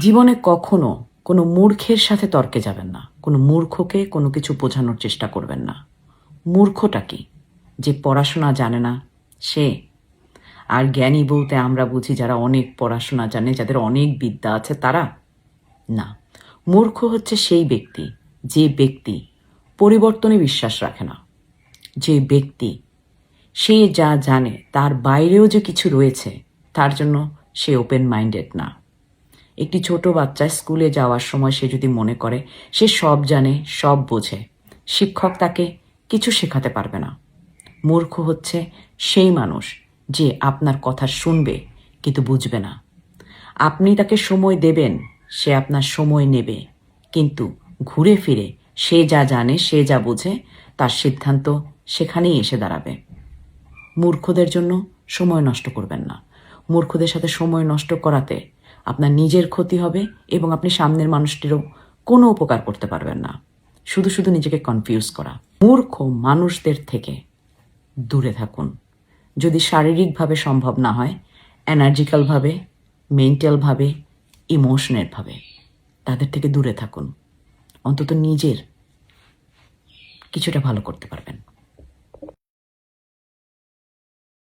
জীবনে কখনো কোনো মূর্খের সাথে তর্কে যাবেন না। কোনো মূর্খকে কোনো কিছু বোঝানোর চেষ্টা করবেন না। মূর্খটা কি? যে পড়াশোনা জানে না, সে। আর জ্ঞানী বলতে আমরা বুঝি যারা অনেক পড়াশোনা জানে, যাদের অনেক বিদ্যা আছে, তারা? না। মূর্খ হচ্ছে সেই ব্যক্তি, যে ব্যক্তি পরিবর্তনে বিশ্বাস রাখে না। যে ব্যক্তি, সে যা জানে, তার বাইরেও যে কিছু রয়েছে, তার জন্য সে ওপেন মাইন্ডেড না। একটি ছোট বাচ্চা স্কুলে যাওয়ার সময় সে যদি মনে করে, সে সব জানে, সব বোঝে। শিক্ষক তাকে কিছু শেখাতে পারবে না। মূর্খ হচ্ছে সেই মানুষ যে আপনার কথা শুনবে কিন্তু বুঝবে না। আপনি তাকে সময় দেবেন, সে আপনার সময় নেবে। কিন্তু ঘুরে ফিরে সে যা জানে, সে যা বোঝে, তার সিদ্ধান্ত সেখানেই এসে দাঁড়াবে। মূর্খদের জন্য সময় নষ্ট করবেন না। মূর্খদের সাথে সময় নষ্ট করাতে আপনার নিজের ক্ষতি হবে এবং আপনি সামনের মানুষটিরও কোনো উপকার করতে পারবেন না। শুধু শুধু নিজেকে কনফিউজ করা। মূর্খ মানুষদের থেকে দূরে থাকুন। যদি শারীরিকভাবে সম্ভব না হয় এনার্জিক্যালভাবে মেন্টালভাবে ইমোশনালভাবে তাদের থেকে দূরে থাকুন। অন্তত নিজের কিছুটা ভালো করতে পারবেন।